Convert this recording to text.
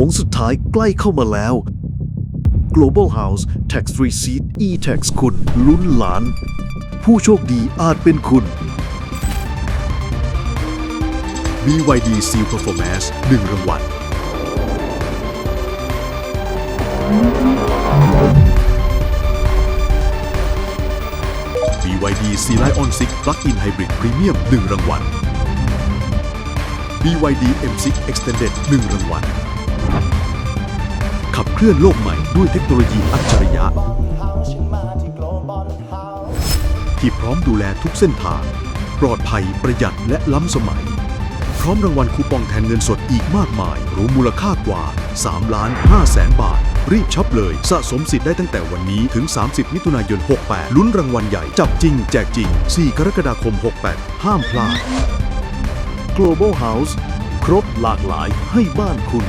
ค้งสุดท้ายใกล้เข้ามาแล้ว Global House Tax Free Seat e-Tax คุณลุ้นล้าน ผู้โชคดีอาจเป็นคุณ BYD Seal Performance 1 รางวัล BYD Sea Lion 6 Plug-in Hybrid Premium 1 รางวัล BYD M6 Extended 1 รางวัล ขับเคลื่อนโลกใหม่ด้วยเทคโนโลยีอัจฉริยะ ที่พร้อมดูแลทุกเส้นทาง ปลอดภัยประหยัดและล้ำสมัย พร้อมรางวัลคูปองแทนเงินสดอีกมากมาย รวมมูลค่ากว่า 3 ล้าน5แสนบาท รีบช็อปเลยสะสมสิทธิ์ได้ตั้งแต่วันนี้ถึง 30 มิถุนายน 68 ลุ้นรางวัลใหญ่จับจริง แจกจริง 4 กรกฎาคม 68 ห้ามพลาด Global House ครบหลากหลายให้บ้านคุณ